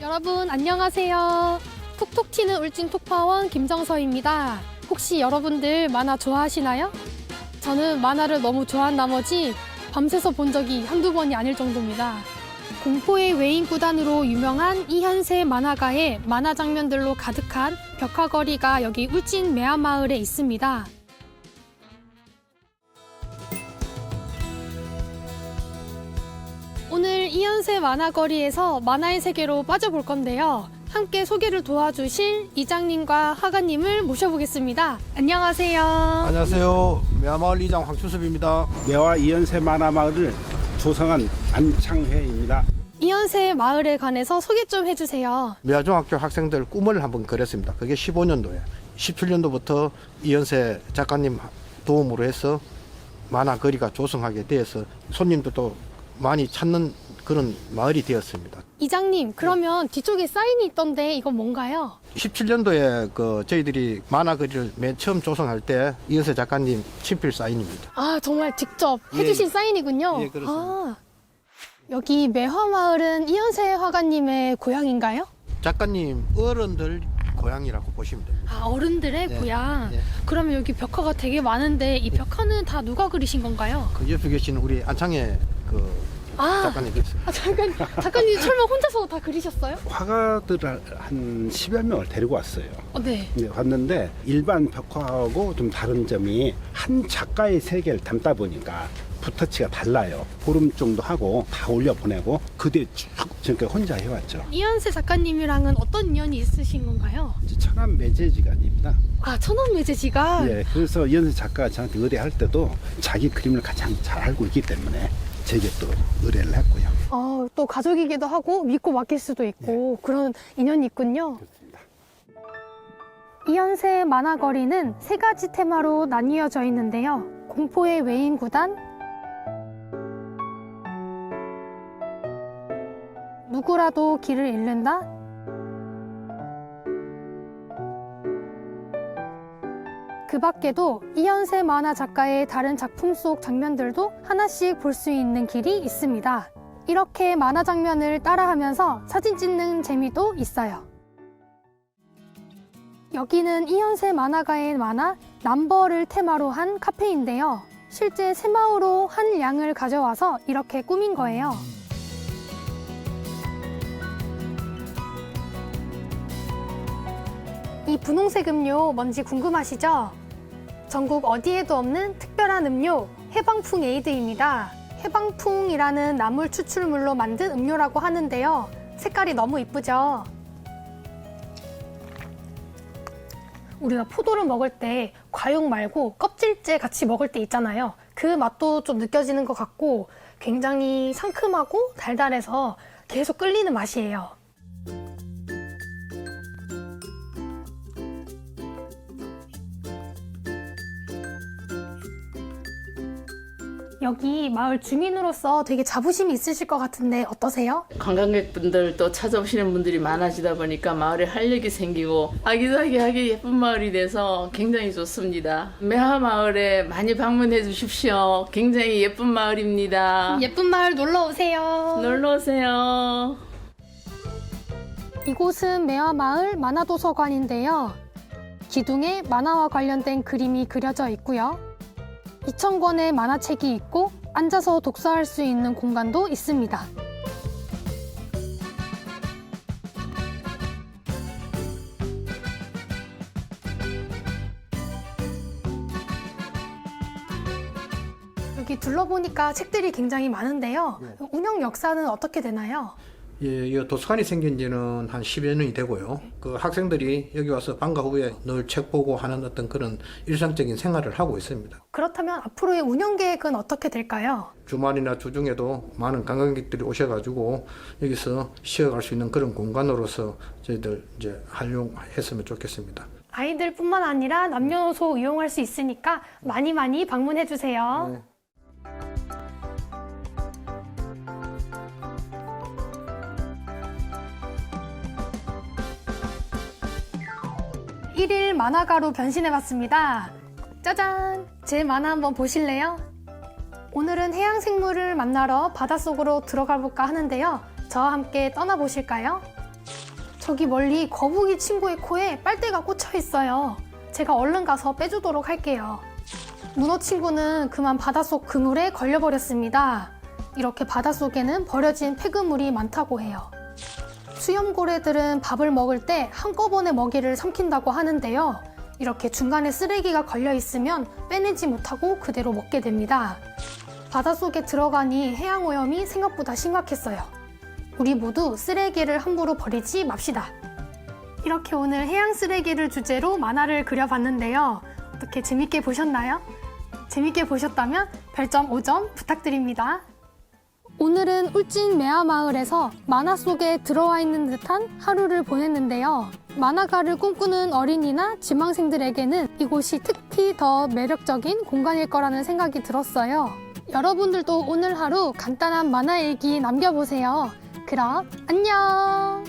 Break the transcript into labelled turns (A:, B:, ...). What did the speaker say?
A: 여러분 안녕하세요. 톡톡 튀는 울진 톡파원 김정서입니다. 혹시 여러분들 만화 좋아하시나요? 저는 만화를 너무 좋아한 나머지 밤새서 본 적이 한두 번이 아닐 정도입니다. 공포의 외인 구단으로 유명한 이현세 만화가의 만화 장면들로 가득한 벽화거리가 여기 울진 매화마을에 있습니다. 오늘 이현세 만화거리에서 만화의 세계로 빠져볼 건데요. 함께 소개를 도와주실 이장님과 화가님을 모셔보겠습니다. 안녕하세요.
B: 안녕하세요. 매화마을 이장 황춘섭입니다.
C: 매화 이연세 만화마을을 조성한 안창회입니다.
A: 이현세 마을에 관해서 소개 좀 해주세요.
B: 매화중학교 학생들 꿈을 한번 그렸습니다. 그게 15년도에 17년도부터 이현세 작가님 도움으로 해서 만화 거리가 조성하게 되어서 손님들도 많이 찾는 그런 마을이 되었습니다.
A: 이장님, 그러면 뒤쪽에 사인이 있던데 이건 뭔가요?
B: 17년도에 그 저희들이 만화 거리를 맨 처음 조성할 때 이현세 작가님 친필 사인입니다.
A: 아, 정말 직접
B: 예,
A: 해주신
B: 예.
A: 사인이군요.
B: 예, 그렇습니다.
A: 아, 여기 매화마을은 이현세 화가님의 고향인가요?
B: 작가님 어른들 고향이라고 보시면 됩니다.
A: 아, 어른들의
B: 네,
A: 고향.
B: 네.
A: 그러면 여기 벽화가 되게 많은데 이 벽화는 다 누가 그리신 건가요?
B: 그 옆에 계신 우리 안창의 그
A: 아,
B: 작가님께서
A: 아 잠깐, 작가님 설마 혼자서 다 그리셨어요?
C: 화가들을 한 10여 명을 데리고 왔어요.
A: 어, 네.
C: 네, 왔는데 일반 벽화하고 좀 다른 점이 한 작가의 세계를 담다 보니까 붓터치가 달라요. 보름 정도 하고 다 올려 보내고 그 뒤에 쭉 지금까지 혼자 해왔죠.
A: 이현세 작가님이랑은 어떤 인연이 있으신 건가요?
C: 이제 천안 매제지간입니다.
A: 아, 천원 매제지가
C: 예, 그래서 이연세 작가가 저한테 의뢰할 때도 자기 그림을 가장 잘 알고 있기 때문에 제게 또 의뢰를 했고요.
A: 어, 또 가족이기도 하고 믿고 맡길 수도 있고 그런 인연이 있군요.
C: 그렇습니다.
A: 이현세 만화거리는 세 가지 테마로 나뉘어져 있는데요. 공포의 외인 구단, 누구라도 길을 잃는다, 그 밖에도 이현세 만화 작가의 다른 작품 속 장면들도 하나씩 볼 수 있는 길이 있습니다. 이렇게 만화 장면을 따라하면서 사진 찍는 재미도 있어요. 여기는 이현세 만화가의 만화 남버를 테마로 한 카페인데요. 실제 새마으로 한 양을 가져와서 이렇게 꾸민 거예요. 이 분홍색 음료 뭔지 궁금하시죠? 전국 어디에도 없는 특별한 음료 해방풍 에이드입니다. 해방풍이라는 나물 추출물로 만든 음료라고 하는데요. 색깔이 너무 이쁘죠? 우리가 포도를 먹을 때 과육 말고 껍질째 같이 먹을 때 있잖아요. 그 맛도 좀 느껴지는 것 같고 굉장히 상큼하고 달달해서 계속 끌리는 맛이에요. 여기 마을 주민으로서 되게 자부심이 있으실 것 같은데 어떠세요?
D: 관광객분들 또 찾아오시는 분들이 많아지다 보니까 마을에 활력이 생기고 아기자기하게 예쁜 마을이 돼서 굉장히 좋습니다. 매화 마을에 많이 방문해 주십시오. 굉장히 예쁜 마을입니다.
A: 예쁜 마을 놀러 오세요.
D: 놀러 오세요.
A: 이곳은 매화마을 만화도서관인데요. 기둥에 만화와 관련된 그림이 그려져 있고요. 2,000권의 만화책이 있고 앉아서 독서할 수 있는 공간도 있습니다. 여기 둘러보니까 책들이 굉장히 많은데요. 운영 역사는 어떻게 되나요?
B: 예, 이 도서관이 생긴 지는 한 10여 년이 되고요. 그 학생들이 여기 와서 방과 후에 늘 책 보고 하는 어떤 그런 일상적인 생활을 하고 있습니다.
A: 그렇다면 앞으로의 운영 계획은 어떻게 될까요?
B: 주말이나 주중에도 많은 관광객들이 오셔가지고 여기서 쉬어갈 수 있는 그런 공간으로서 저희들 이제 활용했으면 좋겠습니다.
A: 아이들뿐만 아니라 남녀노소 이용할 수 있으니까 많이 많이 방문해 주세요.
B: 네.
A: 1일 만화가로 변신해봤습니다. 짜잔! 제 만화 한번 보실래요? 오늘은 해양생물을 만나러 바닷속으로 들어가 볼까 하는데요. 저와 함께 떠나보실까요? 저기 멀리 거북이 친구의 코에 빨대가 꽂혀 있어요. 제가 얼른 가서 빼주도록 할게요. 문어 친구는 그만 바닷속 그물에 걸려버렸습니다. 이렇게 바닷속에는 버려진 폐그물이 많다고 해요. 수염고래들은 밥을 먹을 때 한꺼번에 먹이를 삼킨다고 하는데요. 이렇게 중간에 쓰레기가 걸려 있으면 빼내지 못하고 그대로 먹게 됩니다. 바닷속에 들어가니 해양 오염이 생각보다 심각했어요. 우리 모두 쓰레기를 함부로 버리지 맙시다. 이렇게 오늘 해양 쓰레기를 주제로 만화를 그려봤는데요. 어떻게 재밌게 보셨나요? 재밌게 보셨다면 별점 5점 부탁드립니다. 오늘은 울진 매화마을에서 만화 속에 들어와 있는 듯한 하루를 보냈는데요. 만화가를 꿈꾸는 어린이나 지망생들에게는 이곳이 특히 더 매력적인 공간일 거라는 생각이 들었어요. 여러분들도 오늘 하루 간단한 만화 일기 남겨보세요. 그럼 안녕!